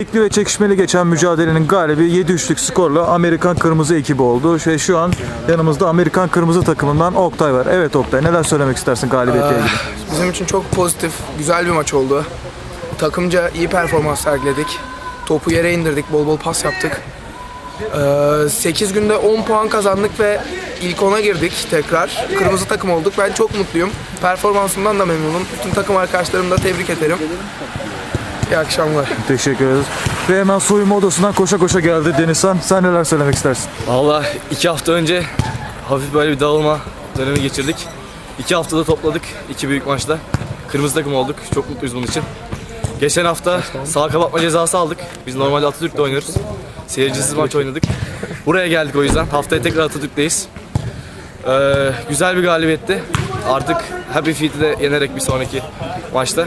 Zevkli ve çekişmeli geçen mücadelenin galibi 7-3'lük skorla Amerikan Kırmızı ekibi oldu. Şey şu an yanımızda Amerikan Kırmızı takımından Oktay var. Evet Oktay neler söylemek istersin galibiyetle ilgili? Bizim için çok pozitif, güzel bir maç oldu. Takımca iyi performans sergiledik. Topu yere indirdik, bol bol pas yaptık. 8 günde 10 puan kazandık ve ilk 10'a girdik tekrar. Kırmızı takım olduk. Ben çok mutluyum. Performansımdan da memnunum. Bütün takım arkadaşlarımı da tebrik ederim. İyi akşamlar. Teşekkür ederiz. Ve hemen soyunma odasından koşa koşa geldi Denizhan. Sen neler söylemek istersin? Valla iki hafta önce hafif böyle bir dağılma dönemi geçirdik. İki haftada topladık iki büyük maçta. Kırmızı takım olduk. Çok mutluyuz bunun için. Geçen hafta sağ kapatma cezası aldık. Biz normalde Atatürk'te oynuyoruz. Seyircisiz maç oynadık. Buraya geldik o yüzden. Haftaya tekrar Atatürk'teyiz. Ee, güzel bir galibiyetti. Artık Happy Feet'i de yenerek bir sonraki maçta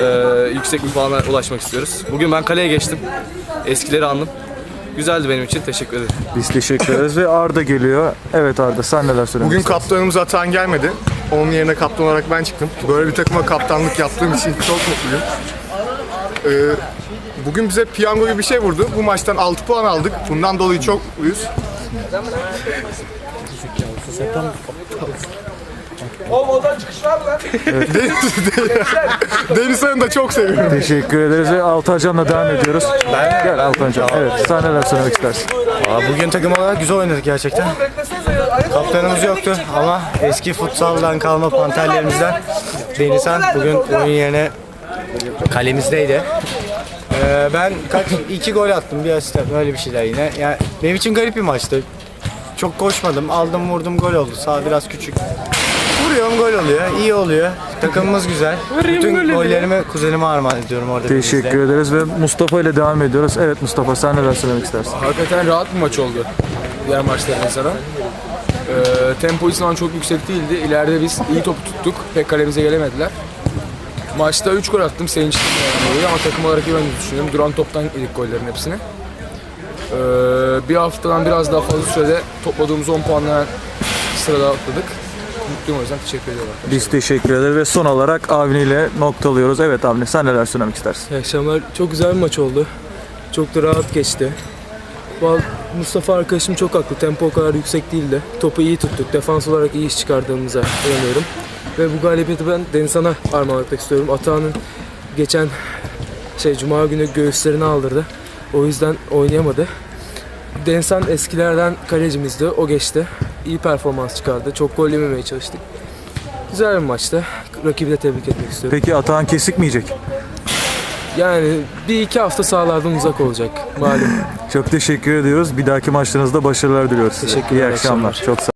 ee, yüksek bir puana ulaşmak istiyoruz. Bugün ben kaleye geçtim. Eskileri andım. Güzeldi benim için. Teşekkür ederim. Biz teşekkür ederiz ve Arda geliyor. Evet Arda sen neler söylemek Bugün istersin? kaptanımız Atan gelmedi. Onun yerine kaptan olarak ben çıktım. Böyle bir takıma kaptanlık yaptığım için çok mutluyum. Ee, bugün bize piyango gibi bir şey vurdu. Bu maçtan 6 puan aldık. Bundan dolayı çok mutluyuz. Deniz Han'ı da çok seviyorum. Teşekkür ederiz ve Altancan'la devam ediyoruz. Gel Altancan. Evet sen neler söylemek istersin? Aa, Bugün takım olarak güzel oynadık gerçekten. Kaptanımız yoktu ama eski futsaldan kalma panterlerimizden Denizhan bugün oyun yerine kalemizdeydi. Ee, ben kaç, iki gol attım, bir asist yaptım, öyle bir şeyler yine. Yani benim için garip bir maçtı. Çok koşmadım, aldım vurdum gol oldu. Sağ biraz küçük. Vuruyorum gol oluyor, iyi oluyor. Takımımız güzel. Bütün gollerimi kuzenime armağan ediyorum orada. Teşekkür Deniz'de. ederiz ve Mustafa ile devam ediyoruz. Evet Mustafa sen neler söylemek istersin? Hakikaten rahat bir maç oldu diğer maçlara nazaran. Ee, tempo İslam çok yüksek değildi. İleride biz iyi topu tuttuk. Pek kalemize gelemediler. Maçta 3 gol attım sevinçliyim yani dolayı ama takım olarak iyi oynadığımızı düşünüyorum. Duran toptan yedik gollerin hepsini. Ee, bir haftadan biraz daha fazla sürede topladığımız 10 puanla sırada atladık. Mutluyum o yüzden teşekkür ediyorum. Biz teşekkür ederiz ve son olarak Avni ile noktalıyoruz. Evet Avni sen neler söylemek istersin? İyi akşamlar. Çok güzel bir maç oldu. Çok da rahat geçti. Val- Mustafa arkadaşım çok haklı. Tempo o kadar yüksek değildi. Topu iyi tuttuk. Defans olarak iyi iş çıkardığımıza inanıyorum. Ve bu galibiyeti ben Denizhan'a armağan etmek istiyorum. Atağının geçen şey Cuma günü göğüslerini aldırdı. O yüzden oynayamadı. Denizhan eskilerden kalecimizdi. O geçti. İyi performans çıkardı. Çok gol yememeye çalıştık. Güzel bir maçtı. Rakibi de tebrik etmek istiyorum. Peki Atahan kesik mi yiyecek? Yani bir iki hafta sahalardan uzak olacak malum. Çok teşekkür ediyoruz. Bir dahaki maçlarınızda başarılar diliyoruz size. Teşekkürler, İyi akşamlar. akşamlar. Çok sağ